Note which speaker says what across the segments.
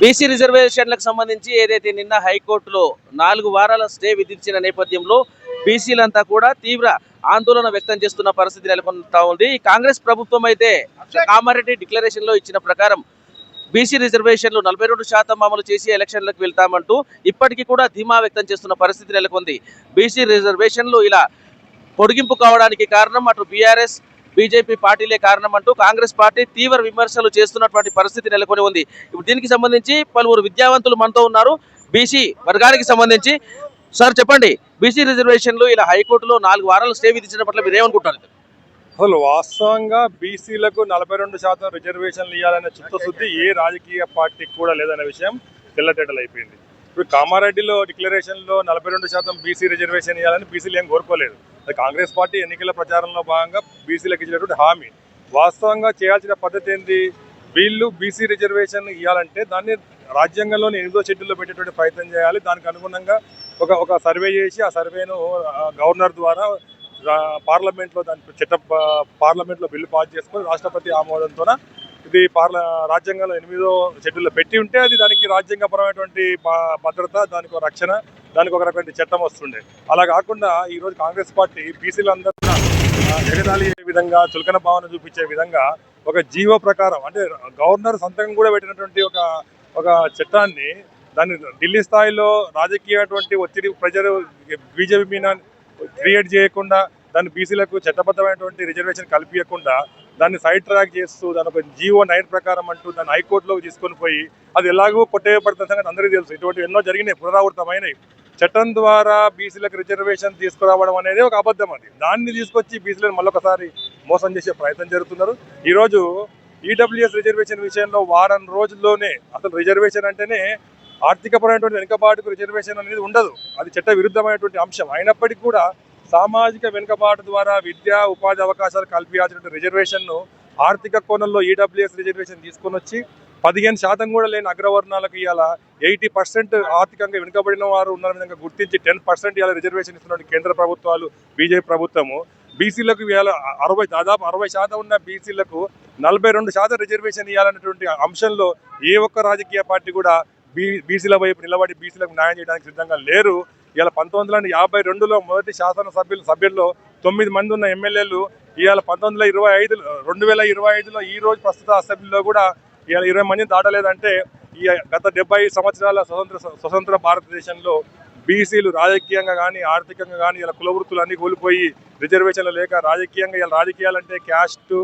Speaker 1: BC రిజర్వేషన్లకు సంబంధించి ఏదైతే నిన్న హైకోర్టులో నాలుగు వారాల స్టే విధించిన నేపథ్యంలో బీసీలంతా కూడా తీవ్ర ఆందోళన వ్యక్తం చేస్తున్న పరిస్థితి నెలకొంటా ఉంది. కాంగ్రెస్ ప్రభుత్వం అయితే కామారెడ్డి డిక్లరేషన్లో ఇచ్చిన ప్రకారం బీసీ రిజర్వేషన్లు నలభై రెండు శాతం అమలు చేసి ఎలక్షన్లకు వెళ్తామంటూ ఇప్పటికీ కూడా ధీమా వ్యక్తం చేస్తున్న పరిస్థితి నెలకొంది. బీసీ రిజర్వేషన్లు ఇలా పొడిగింపు కావడానికి కారణం అటు బీఆర్ఎస్ బీజేపీ పార్టీలే కారణం అంటూ కాంగ్రెస్ పార్టీ తీవ్ర విమర్శలు చేస్తున్నటువంటి పరిస్థితి నెలకొని ఉంది. ఇప్పుడు దీనికి సంబంధించి పలువురు విద్యావంతులు మనతో ఉన్నారు. బీసీ వర్గానికి సంబంధించి సార్ చెప్పండి బీసీ రిజర్వేషన్లు ఇలా హైకోర్టులో నాలుగు వారాలు స్టే విధించిన పట్ల మీరు ఏమనుకుంటారు
Speaker 2: అసలు వాస్తవంగా బీసీలకు నలభై రెండు శాతం రిజర్వేషన్లు ఇవ్వాలనే చిత్తశుద్ధి ఏ రాజకీయ పార్టీకి కూడా లేదనే విషయం తెల్లతెట్టలు అయిపోయింది ఇప్పుడు కామారెడ్డిలో డిక్లరేషన్లో నలభై రెండు శాతం బీసీ రిజర్వేషన్ ఇవ్వాలని బీసీలు ఏం కోరుకోలేదు. కాంగ్రెస్ పార్టీ ఎన్నికల ప్రచారంలో భాగంగా బీసీలకు ఇచ్చినటువంటి హామీ. వాస్తవంగా చేయాల్సిన పద్ధతి ఏంది? వీళ్ళు బీసీ రిజర్వేషన్ ఇవ్వాలంటే దాన్ని రాజ్యాంగంలోని ఎనిమిదో షెడ్యూల్లో పెట్టేటువంటి ప్రయత్నం చేయాలి. దానికి అనుగుణంగా ఒక ఒక సర్వే చేసి ఆ సర్వేను గవర్నర్ ద్వారా పార్లమెంట్లో దాని చట్ట పార్లమెంట్లో బిల్లు పాస్ చేసుకొని రాష్ట్రపతి ఆమోదంతోన ఇది పార్ల రాజ్యాంగంలో ఎనిమిదో షెడ్యూల్లో పెట్టి ఉంటే అది దానికి రాజ్యాంగపరమైనటువంటి భద్రత దానికి ఒక రక్షణ దానికి ఒక రకమైన చట్టం వస్తుండే. అలా కాకుండా ఈరోజు కాంగ్రెస్ పార్టీ బీసీలందరూ ఎగదాలి విధంగా చులకన భావన చూపించే విధంగా ఒక జీవో ప్రకారం అంటే గవర్నర్ సంతకం కూడా పెట్టినటువంటి ఒక ఒక చట్టాన్ని దాన్ని ఢిల్లీ స్థాయిలో రాజకీయమైనటువంటి ఒత్తిడి ప్రజలు బీజేపీ మీద క్రియేట్ చేయకుండా దాన్ని బీసీలకు చట్టబద్ధమైనటువంటి రిజర్వేషన్ కల్పించకుండా దాన్ని సైడ్ ట్రాక్ చేస్తూ దాని ఒక జీవో నైన్ ప్రకారం అంటూ దాన్ని హైకోర్టులోకి తీసుకొని పోయి అది ఎలాగో కొట్టేయబడుతుంది సంగతి అందరికీ తెలుసు. ఇటువంటి ఎన్నో జరిగినాయి పునరావృతమైనవి. చట్టం ద్వారా బీసీలకు రిజర్వేషన్ తీసుకురావడం అనేది ఒక అబద్ధం అది. దాన్ని తీసుకొచ్చి బీసీలను మళ్ళొకసారి మోసం చేసే ప్రయత్నం జరుగుతున్నారు. ఈరోజు ఈడబ్ల్యూఎస్ రిజర్వేషన్ విషయంలో వారం రోజుల్లోనే అసలు రిజర్వేషన్ అంటేనే ఆర్థికపరమైనటువంటి వెనుకబాటుకు రిజర్వేషన్ అనేది ఉండదు. అది చట్ట విరుద్ధమైనటువంటి అంశం. అయినప్పటికీ కూడా సామాజిక వెనుకబాటు ద్వారా విద్యా ఉపాధి అవకాశాలు కల్పించాల్సినటువంటి రిజర్వేషన్ను ఆర్థిక కోణంలో ఈడబ్ల్యూఎస్ రిజర్వేషన్ తీసుకొని వచ్చి పదిహేను శాతం కూడా లేని అగ్రవర్ణాలకు ఇవాళ ఎయిటీ పర్సెంట్ ఆర్థికంగా వెనుకబడిన వారు ఉన్న విధంగా గుర్తించి టెన్ పర్సెంట్ ఇవాళ రిజర్వేషన్ ఇస్తున్న కేంద్ర ప్రభుత్వాలు బీజేపీ ప్రభుత్వము. బీసీలకు ఇవాళ అరవై దాదాపు అరవై శాతం ఉన్న బీసీలకు నలభై రెండు శాతం రిజర్వేషన్ ఇవ్వాలన్నటువంటి అంశంలో ఏ ఒక్క రాజకీయ పార్టీ కూడా బీ బీసీల వైపు నిలబడి బీసీలకు న్యాయం చేయడానికి సిద్ధంగా లేరు. ఇవాళ పంతొమ్మిది వందల యాభై రెండులో మొదటి శాసనసభ్యులు సభ్యుల్లో తొమ్మిది మంది ఉన్న ఎమ్మెల్యేలు ఇవాళ పంతొమ్మిది వందల ఇరవై ఐదు రెండు వేల ఇరవై ఐదులో ఈ రోజు ప్రస్తుత అసెంబ్లీలో కూడా ఇవాళ ఇరవై మందిని దాటలేదంటే ఈ గత డెబ్బై సంవత్సరాల స్వతంత్ర స్వతంత్ర భారతదేశంలో బీసీలు రాజకీయంగా కానీ ఆర్థికంగా కానీ ఇలా కులవృత్తులు అన్ని కోల్పోయి రిజర్వేషన్లు లేక రాజకీయంగా ఇలా రాజకీయాలంటే క్యాస్ట్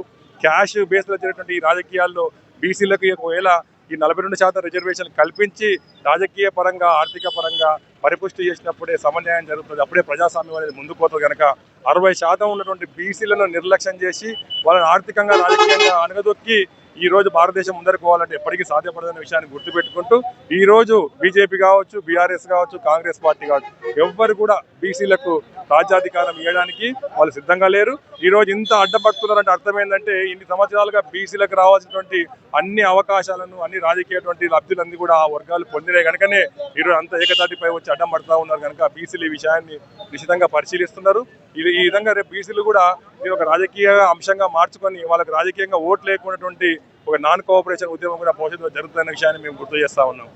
Speaker 2: క్యాష్ బేస్లో జరిగినటువంటి ఈ రాజకీయాల్లో బీసీలకు ఒకవేళ ఈ నలభై రెండు శాతం రిజర్వేషన్ కల్పించి రాజకీయ పరంగా ఆర్థిక పరంగా పరిపుష్టి చేసినప్పుడే సమన్యాయం జరుగుతుంది. అప్పుడే ప్రజాస్వామ్యం అనేది ముందుకు పోతుంది కనుక అరవై శాతం ఉన్నటువంటి బీసీలను నిర్లక్ష్యం చేసి వాళ్ళని ఆర్థికంగా రాజకీయంగా అనగదొక్కి ఈ రోజు భారతదేశం ముందరకు పోవాలంటే ఎప్పటికీ సాధ్యపడదనే విషయాన్ని గుర్తుపెట్టుకుంటూ ఈ రోజు బీజేపీ కావచ్చు బీఆర్ఎస్ కావచ్చు కాంగ్రెస్ పార్టీ కావచ్చు ఎవ్వరు కూడా బీసీలకు రాజ్యాధికారం ఇవ్వడానికి వాళ్ళు సిద్ధంగా లేరు. ఈరోజు ఇంత అడ్డపడుతున్నారంటే అర్థం ఏంటంటే ఇన్ని సంవత్సరాలుగా బీసీలకు రావాల్సినటువంటి అన్ని అవకాశాలను అన్ని రాజకీయటువంటి లబ్ధులన్నీ కూడా ఆ వర్గాలు పొందినాయి. కనుకనే ఈరోజు అంత ఏకతాటిపై వచ్చి అడ్డం పడుతూ ఉన్నారు. కనుక బీసీలు ఈ విషయాన్ని నిశ్చితంగా పరిశీలిస్తున్నారు. ఇది ఈ విధంగా రేపు బీసీలు కూడా ఇది ఒక రాజకీయ అంశంగా మార్చుకొని వాళ్ళకి రాజకీయంగా ఓట్లు లేకున్నటువంటి ఒక నాన్ కోఆపరేషన్ ఉద్యమం కూడా భవిష్యత్తులో జరుగుతున్న విషయాన్ని మేము గుర్తు చేస్తా ఉన్నాం.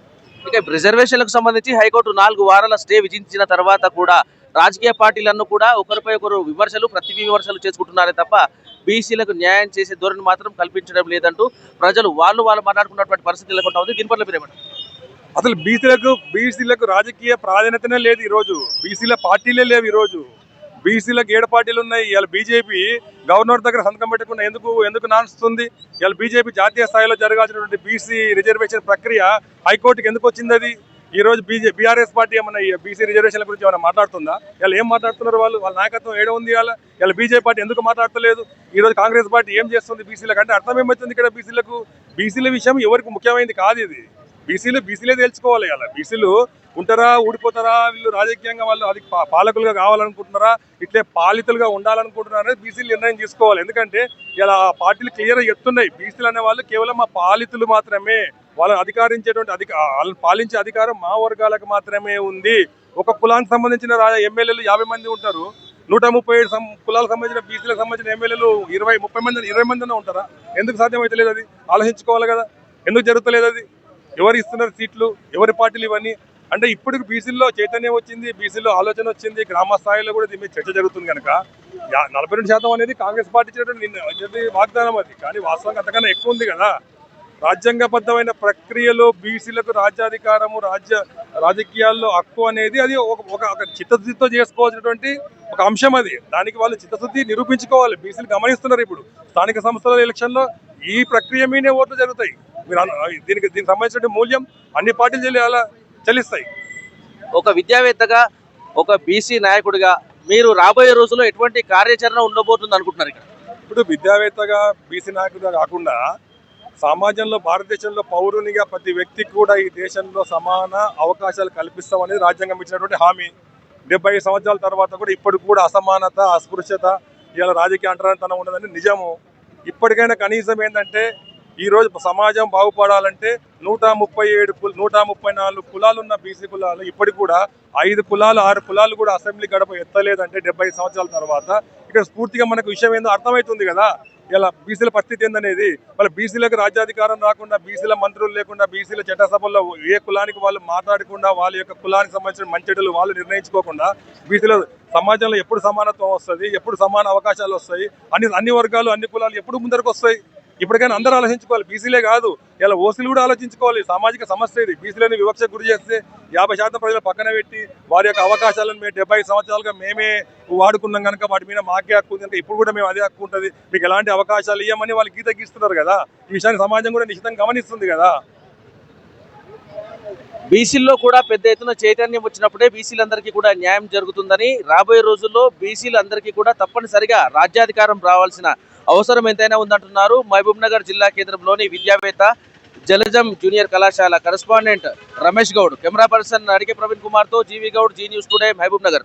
Speaker 1: ఇక రిజర్వేషన్లకు సంబంధించి హైకోర్టు నాలుగు వారాల స్టే విధించిన తర్వాత కూడా రాజకీయ పార్టీలన్నీ కూడా ఒకరిపై ఒకరు విమర్శలు ప్రతి విమర్శలు చేసుకుంటున్నారే తప్ప బీసీలకు న్యాయం చేసే ధోరణి మాత్రం కల్పించడం లేదంటూ ప్రజలు వాళ్ళు వాళ్ళు మాట్లాడుకున్నటువంటి పరిస్థితి లేకుండా ఉంది. దీని పట్ల మీరేమంటారు
Speaker 2: అసలు బీసీలకు బీసీలకు రాజకీయ ప్రాధాన్యతనే లేదు ఈరోజు. బీసీల పార్టీలే లేవు ఈరోజు. బీసీలకు ఏడు పార్టీలు ఉన్నాయి. ఇవాళ బీజేపీ గవర్నర్ దగ్గర సంతకం పెట్టకుండా ఎందుకు ఎందుకు నానుస్తుంది? ఇవాళ బీజేపీ జాతీయ స్థాయిలో జరగాల్సినటువంటి బీసీ రిజర్వేషన్ ప్రక్రియ హైకోర్టుకి ఎందుకు వచ్చింది అది? ఈ రోజు బీజే బీఆర్ఎస్ పార్టీ ఏమన్నా ఈ బీసీ రిజర్వేషన్ల గురించి ఏమైనా మాట్లాడుతుందా? ఇలా ఏం మాట్లాడుతున్నారు వాళ్ళు? వాళ్ళ నాయకత్వం ఏడ ఉంది ఇవాళ? ఇలా బీజేపీ పార్టీ ఎందుకు మాట్లాడతలేదు? ఈ రోజు కాంగ్రెస్ పార్టీ ఏం చేస్తుంది బీసీలకు అంటే అర్థం ఏమవుతుంది ఇక్కడ బీసీలకు బీసీల విషయం ఎవరికి ముఖ్యమైనది కాదు ఇది. బీసీలు బీసీలే తెలుసుకోవాలి ఇలా బీసీలు ఉంటారా ఊడిపోతారా వీళ్ళు రాజకీయంగా వాళ్ళు అది పాలకులుగా కావాలనుకుంటున్నారా ఇట్లే పాలితులుగా ఉండాలనుకుంటున్నారా అనేది బీసీలు నిర్ణయం తీసుకోవాలి. ఎందుకంటే ఇలా పార్టీలు క్లియర్గా చెప్తున్నాయి. బీసీలు అనే వాళ్ళు కేవలం మా పాలితులు మాత్రమే. వాళ్ళని అధికారించేటువంటి అధిక వాళ్ళని పాలించే అధికారం మా వర్గాలకు మాత్రమే ఉంది. ఒక కులానికి సంబంధించిన ఎమ్మెల్యేలు యాభై మంది ఉంటారు. నూట ముప్పై ఏడు సం- కులాలకు సంబంధించిన బీసీలకు సంబంధించిన ఎమ్మెల్యేలు ఇరవై ముప్పై మంది ఇరవై మందినే ఉంటారా? ఎందుకు సాధ్యమైతలేదు అది? ఆలోచించుకోవాలి కదా. ఎందుకు జరుగుతలేదు అది? ఎవరు ఇస్తున్నారు సీట్లు? ఎవరి పార్టీలు ఇవన్నీ? అంటే ఇప్పుడు బీసీల్లో చైతన్యం వచ్చింది బీసీలో ఆలోచన వచ్చింది గ్రామ స్థాయిలో కూడా దీని మీద చర్చ జరుగుతుంది కనుక. యా- నలభై రెండు శాతం అనేది కాంగ్రెస్ పార్టీ చేయడం వాగ్దానం అది. కానీ వాస్తవంగా అంతకన్నా ఎక్కువ ఉంది కదా. రాజ్యాంగబద్ధమైన ప్రక్రియలో బీసీలకు రాజ్యాధికారము రాజ్య రాజకీయాల్లో హక్కు అనేది అది ఒక ఒక చిత్తశుద్ధితో చేసుకోవాల్సినటువంటి ఒక అంశం అది. దానికి వాళ్ళు చిత్తశుద్ధి నిరూపించుకోవాలి. బీసీలు గమనిస్తున్నారు ఇప్పుడు. స్థానిక సంస్థల ఎలక్షన్లో ఈ ప్రక్రియ మీదే ఓట్లు జరుగుతాయి. మీరు దీనికి దీనికి సంబంధించిన మూల్యం అన్ని పార్టీలు చేయాలా? చెల్లిస్తాయి.
Speaker 1: ఒక విద్యావేత్తగా ఒక బీసీ నాయకుడిగా మీరు రాబోయే రోజుల్లో ఎటువంటి కార్యాచరణ ఉండబోతుంది అనుకుంటున్నారు ఇక్కడ?
Speaker 2: ఇప్పుడు విద్యావేత్తగా బీసీ నాయకుడిగా కాకుండా సమాజంలో భారతదేశంలో పౌరునిగా ప్రతి వ్యక్తికి కూడా ఈ దేశంలో సమాన అవకాశాలు కల్పిస్తామనేది రాజ్యాంగం ఇచ్చినటువంటి హామీ. డెబ్బై సంవత్సరాల తర్వాత కూడా ఇప్పటికి కూడా అసమానత అస్పృశ్యత ఇలా రాజకీయ అంటరానితనం ఉన్నదని నిజము. ఇప్పటికైనా కనీసం ఏంటంటే ఈ రోజు సమాజం బాగుపడాలంటే నూట ముప్పై ఏడు కు నూట ముప్పై నాలుగు కులాలు ఉన్న బీసీ కులాలు ఇప్పటికి కూడా ఐదు కులాలు ఆరు కులాలు కూడా అసెంబ్లీ గడప ఎత్తలేదంటే డెబ్బై సంవత్సరాల తర్వాత. ఇక్కడ స్ఫూర్తిగా మనకు విషయం ఏందో అర్థమవుతుంది కదా. ఇలా బీసీల పరిస్థితి ఏందనేది? మళ్ళీ బీసీలకు రాజ్యాధికారం రాకుండా బీసీల మంత్రులు లేకుండా బీసీల చట్టసభల్లో ఏ కులానికి వాళ్ళు మాట్లాడకుండా వాళ్ళ యొక్క కులానికి సంబంధించిన మంచిడలు వాళ్ళు నిర్ణయించుకోకుండా బీసీల సమాజంలో ఎప్పుడు సమానత్వం వస్తుంది ఎప్పుడు సమాన అవకాశాలు వస్తాయి అన్ని అన్ని వర్గాలు అన్ని కులాలు ఎప్పుడు ముందరకు వస్తాయి ఇప్పటికైనా అందరూ ఆలోచించుకోవాలి. బీసీలే కాదు. ఇలా ఓసీలు కూడా ఆలోచించుకోవాలి. సామాజిక సమస్య ఇది. బీసీలని వివక్ష గురి చేస్తే యాభై శాతం ప్రజలు పక్కన పెట్టి వారి యొక్క అవకాశాలను మేము డెబ్బై సంవత్సరాలుగా మేమే వాడుకున్నాం కనుక వాటి మీద మాకే హక్కు ఉంది కనుక ఇప్పుడు కూడా మేము అదే హక్కు ఉంటుంది. మీకు ఎలాంటి అవకాశాలు ఇవ్వమని వాళ్ళు గీత గీస్తున్నారు కదా. ఈ విషయాన్ని సమాజం కూడా నిశ్చితంగా గమనిస్తుంది కదా.
Speaker 1: బీసీల్లో కూడా పెద్ద ఎత్తున చైతన్యం వచ్చినప్పుడే బీసీలందరికీ కూడా న్యాయం జరుగుతుందని రాబోయే రోజుల్లో బీసీలందరికీ కూడా తప్పనిసరిగా రాజ్యాధికారం రావాల్సిన అవసరం ఎంతైనా ఉందంటున్నారు మహబూబ్ నగర్ జిల్లా కేంద్రంలోని విద్యావేత్త జలజం జూనియర్ కళాశాల correspondent Ramesh Goud. Camera person అడిగే ప్రవీణ్ కుమార్తో GV Goud Zee News today Mahabubnagar